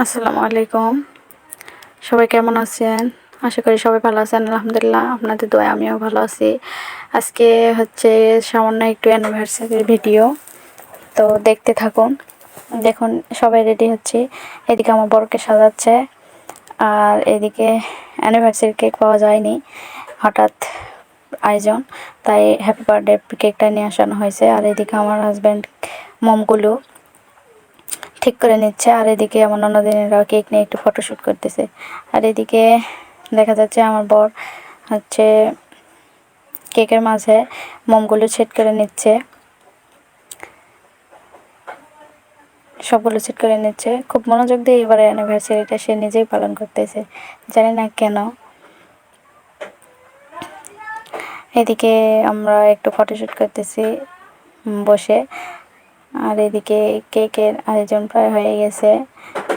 আসসালামু আলাইকুম। সবাই কেমন আছেন? আশা করি সবাই ভালো আছেন। আলহামদুলিল্লাহ আপনাদের দোয়া আমিও ভালো আছি। আজকে হচ্ছে সামান্য একটু অ্যানিভার্সারির ভিডিও তো দেখতে থাকুন। দেখুন, সবাই রেডি হচ্ছে। এদিকে আমার বরকে সাজাচ্ছে। আর এদিকে অ্যানিভার্সারি কেক পাওয়া যায়নি। হঠাৎ আয়োজন। তাই হ্যাপি বার্থডে কেকটা নিয়ে আসানো হয়েছে। আর এদিকে আমার হাজব্যান্ড মোমগুলো ঠিক করে নিচ্ছে। আর এদিকে আমার ননদিনেরাও কেক নিয়ে একটু ফটোশ্যুট করতেছে। আর এদিকে দেখা যাচ্ছে আমার বর হচ্ছে কেকের মাঝে মোমগুলো সেট করে নিচ্ছে। সবগুলো সেট করে নিচ্ছে। খুব মনোযোগ দিয়ে এবারে অ্যানিভার্সারিটা সে নিজেই পালন করতেছে। জানি না কেন। এদিকে আমরা একটু ফটোশ্যুট করতেছি বসে। আর এদিকে কেকের আয়োজন প্রায় হয়ে গেছে।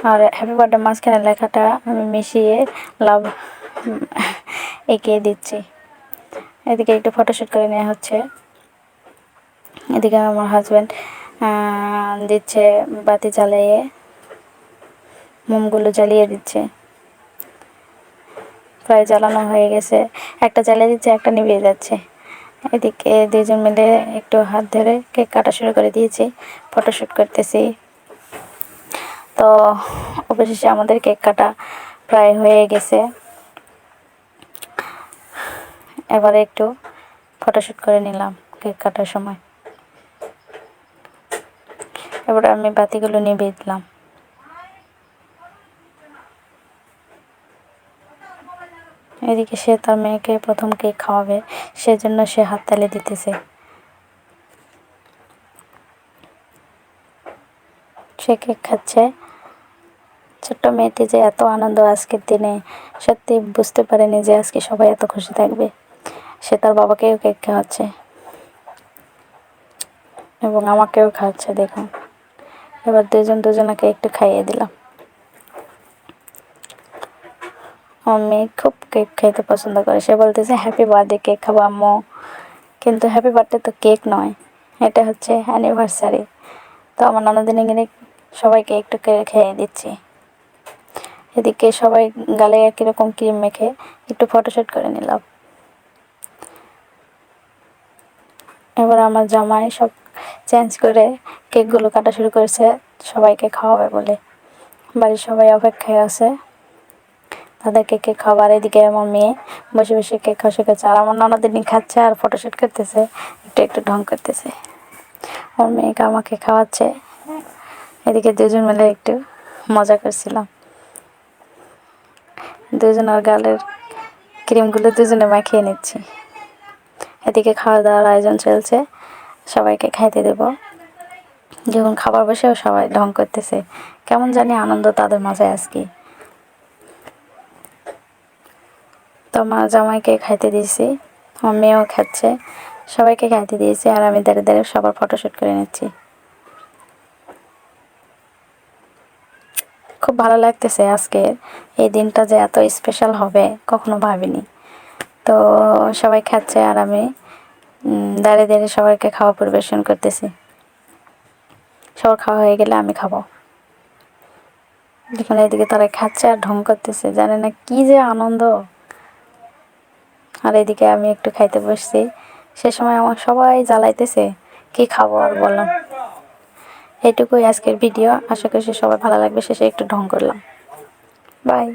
আর হ্যাপি বার্থডে মাঝখানে লেখাটা আমি মিশিয়ে লাভ এঁকিয়ে দিচ্ছি। এদিকে একটু ফটোশ্যুট করে নেওয়া হচ্ছে। এদিকে আমার হাজব্যান্ড দিচ্ছে বাতি জ্বালিয়ে, মোমগুলো জ্বালিয়ে দিচ্ছে। প্রায় জ্বালানো হয়ে গেছে। একটা জ্বালিয়ে দিচ্ছে, একটা নিভিয়ে যাচ্ছে। এদিকে দুজন মিলে একটু হাত ধরে কেক কাটা শুরু করে দিয়েছি ফটোশ্যুট করতেছি। তো অবশেষে আমাদের কেক কাটা প্রায় হয়ে গেছে। এবারে একটু ফটোশ্যুট করে নিলাম কেক কাটার সময়। এবারে আমি বাতিগুলো নিভিয়ে দিলাম। এদিকে সে তার মেয়েকে প্রথম কেক খাওয়াবে, সেজন্য সে হাততালি দিতেছে। সে কেক খাচ্ছে। ছোট্ট মেয়েটি যে এত আনন্দ আজকের দিনে, সত্যি বুঝতে পারেনি যে আজকে সবাই এত খুশি থাকবে। সে তার বাবাকেও কেক খাওয়াচ্ছে। এবং আমাকেও খাওয়াচ্ছে, দেখুন। এবার দুজন দুজনাকে একটু খাইয়ে দিলাম। মেয়ে খুব কেক খাইতে পছন্দ করে। সে বলতেছে হ্যাপি বার্থডে কেক খাব আম্মু। কিন্তু হ্যাপি বার্থডে তো কেক নয়, এটা হচ্ছে অ্যানিভার্সারি তো আমার ননদিনে গিয়ে সবাইকে একটু খেয়ে দিচ্ছি। এদিকে সবাই গালে একই রকম ক্রিম মেখে একটু ফটোশ্যুট করে নিলাম এবার আমার জামাই সব চেঞ্জ করে কেকগুলো কাটা শুরু করেছে, সবাইকে খাওয়াবে বলে। বাড়ির সবাই অপেক্ষায় আছে। তাদেরকে কেক খাবার এদিকে আমার মেয়ে বসে বসে কেক খাওয়া শিখেছে আর আমার ননদিনী খাচ্ছে আর ফটোশ্যুট করতেছে, একটু একটু ঢং করতেছে। আমার মেয়েকে আমাকে খাওয়াচ্ছে। এদিকে দুজন মিলে একটু মজা করছিলাম। দুজনের গালের ক্রিমগুলো দুজনে মাখিয়ে নিচ্ছি। এদিকে খাওয়া দাওয়ার আয়োজন চলছে, সবাইকে খাইতে দেব। যখন খাবার বসেও সবাই ঢং করতেছে। কেমন জানি আনন্দ তাদের মাঝে আজকে। তো আমার জামাইকে খাইতে দিয়েছি, আমার মেয়েও খাচ্ছে, সবাইকে খাইতে দিয়েছি আর আমি দাঁড়িয়ে দাঁড়িয়ে সবার ফটোশ্যুট করে নিচ্ছি। খুব ভালো লাগতেছে আজকে, এই দিনটা যে এত স্পেশাল হবে, কখনো ভাবিনি। তো সবাই খাচ্ছে আর আমি দাঁড়িয়ে দাঁড়িয়ে সবাইকে খাওয়া পরিবেশন করতেছি। সবার খাওয়া হয়ে গেলে আমি খাব। দেখুন এদিকে তারা খাচ্ছে আর ঢং করতেছে, জানে না কি যে আনন্দ। আর এদিকে আমি একটু খাইতে বসছি। সে সময় আমার সবাই জ্বালাইতেছে, কি খাব আর বললাম এইটুকুই আজকের ভিডিও। আশা করি সবাই ভালো লাগবে, শেষে একটু ঢং করলাম। বাই।